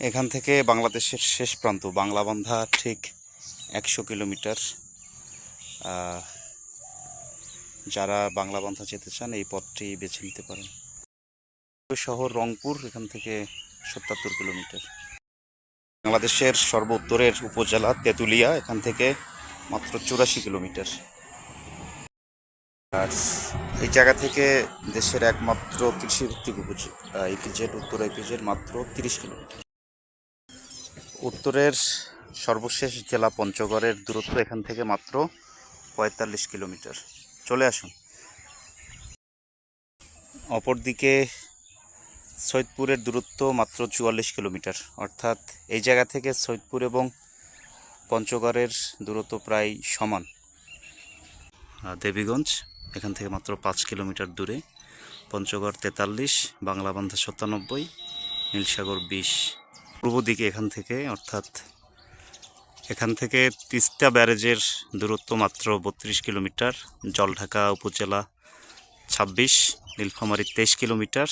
এখান থেকে বাংলাদেশের শেষ প্রান্ত বাংলাবান্ধা ঠিক একশো কিলোমিটার। যারা বাংলাবান্ধা যেতে চান এই পথটি বেছে নিতে পারেন। শহর রংপুর, এখান থেকে সত্তর কিলোমিটার। বাংলাদেশের সর্ব উত্তরের উপজেলা তেঁতুলিয়া, এখান থেকে মাত্র চুরাশি কিলোমিটার। আর এই জায়গা থেকে দেশের একমাত্র কৃষিভিত্তিক উপজেলা ইপিজেড উত্তর ইপিজেড মাত্র তিরিশ কিলোমিটার। উত্তরের সর্বশেষ জেলা পঞ্চগড়ের দূরত্ব এখান থেকে মাত্র পঁয়তাল্লিশ কিলোমিটার। চলে আসুন। অপরদিকে সৈয়দপুরের দূরত্ব মাত্র চুয়াল্লিশ কিলোমিটার। অর্থাৎ এই জায়গা থেকে সৈয়দপুর এবং পঞ্চগড়ের দূরত্ব প্রায় সমান। দেবীগঞ্জ, এখান থেকে মাত্র পাঁচ কিলোমিটার দূরে। পঞ্চগড় তেতাল্লিশ, বাংলাবান্ধা সাতানব্বই, নীলসাগর বিশ। পূর্ব দিকে এখান থেকে, অর্থাৎ এখান থেকে তিস্তা ব্যারেজের দূরত্ব মাত্র বত্রিশ কিলোমিটার, জলঢাকা উপজেলা ছাব্বিশ, নীলফামারী তেইশ কিলোমিটার।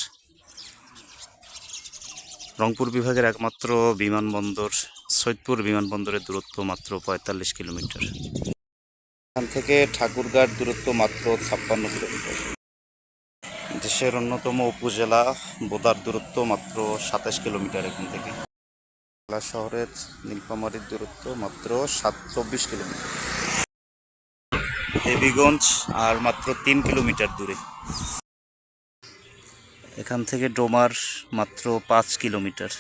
রংপুর বিভাগের একমাত্র বিমানবন্দর, সৈয়দপুর বিমানবন্দরের দূরত্ব মাত্র পঁয়তাল্লিশ কিলোমিটার। এখান থেকে ঠাকুরগাঁর দূরত্ব মাত্র ছাপ্পান্ন কিলোমিটার। দেশের অন্যতম উপজেলা, বোদার দূরত্ব মাত্র সাতাশ কিলোমিটার এখান থেকে। জেলা শহরের নীলফামারির দূরত্ব মাত্র সাত চব্বিশ কিলোমিটার। দেবীগঞ্জ আর মাত্র তিন কিলোমিটার দূরে। এখান থেকে ডোমার মাত্র পাঁচ কিলোমিটার।